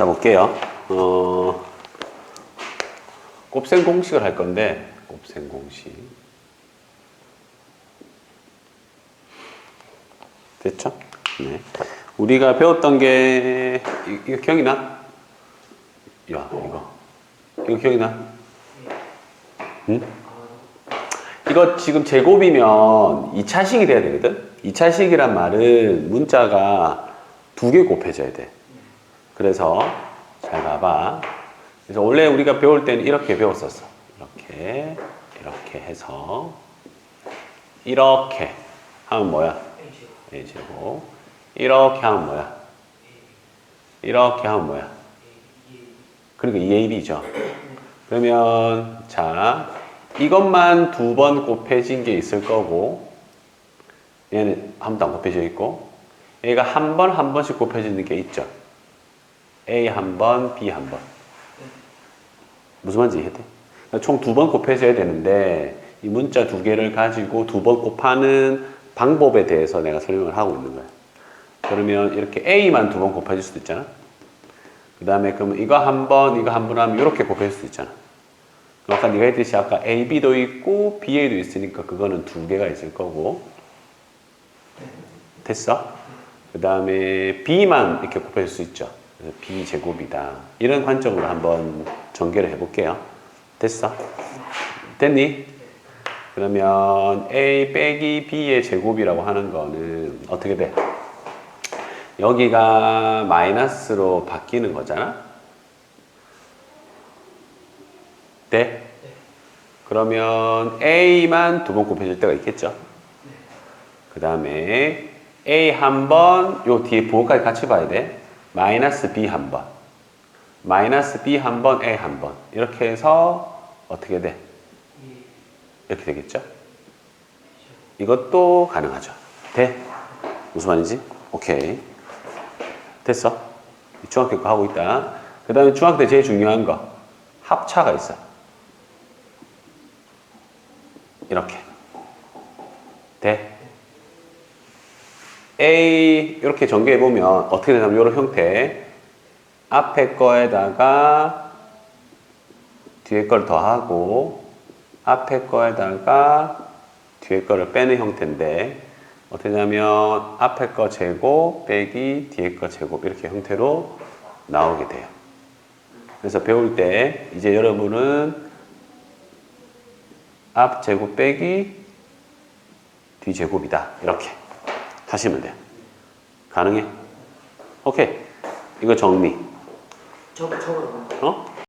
자, 볼게요. 어, 곱셈 공식을 할 건데, 곱셈 공식. 됐죠? 네. 우리가 배웠던 게, 이- 이거 기억이 나? 야, 이거. 이거 기억이 나? 응? 이거 지금 제곱이면 2차식이 돼야 되거든? 2차식이란 말은 문자가 두 개 곱해져야 돼. 그래서 잘 봐봐. 그래서 원래 우리가 배울 때는 이렇게 배웠었어. 이렇게, 이렇게 해서 이렇게 하면 뭐야? a제곱. 이렇게 하면 뭐야? 이렇게 하면 뭐야? 그러니까 2ab죠. 그러면 자 이것만 두 번 곱해진 게 있을 거고 얘는 한 번도 안 곱해져 있고 얘가 한 번 한 번씩 곱해지는 게 있죠. A 한 번, B 한 번. 무슨 말인지 이해돼? 총두 번 곱해져야 되는데 이 문자 두 개를 가지고 두 번 곱하는 방법에 대해서 내가 설명을 하고 있는 거야. 그러면 이렇게 A만 두 번 곱해질 수도 있잖아. 그 다음에 그러면 이거 한 번, 이거 한 번 하면 이렇게 곱해질 수도 있잖아. 아까 네가 했듯이 아까 A, B도 있고 B, A도 있으니까 그거는 두 개가 있을 거고. 됐어? 그 다음에 B만 이렇게 곱해질 수 있죠. 그래서 B 제곱이다. 이런 관점으로 한번 전개를 해볼게요. 됐어? 됐니? 그러면 A 빼기 B의 제곱이라고 하는 거는 어떻게 돼? 여기가 마이너스로 바뀌는 거잖아? 돼? 그러면 A만 두 번 곱해질 때가 있겠죠? 그 다음에 A 한 번, 요 뒤에 부호까지 같이 봐야 돼. 마이너스 B 한 번. 마이너스 B 한 번, A 한 번. 이렇게 해서 어떻게 돼? 이렇게 되겠죠? 이것도 가능하죠. 돼? 무슨 말인지? 오케이. 됐어? 중학교 거 하고 있다. 그 다음에 중학교 때 제일 중요한 거. 합차가 있어. 이렇게. 돼? A 이렇게 전개해 보면 어떻게 되냐면 이런 형태. 앞에 거에다가 뒤에 걸 더하고 앞에 거에다가 뒤에 거를 빼는 형태인데 어떻게 되냐면 앞에 거 제곱 빼기 뒤에 거 제곱 이렇게 형태로 나오게 돼요. 그래서 배울 때 이제 여러분은 앞 제곱 빼기 뒤 제곱이다 이렇게 하시면 돼요. 가능해? 오케이. 이거 정리. 저 저거 어?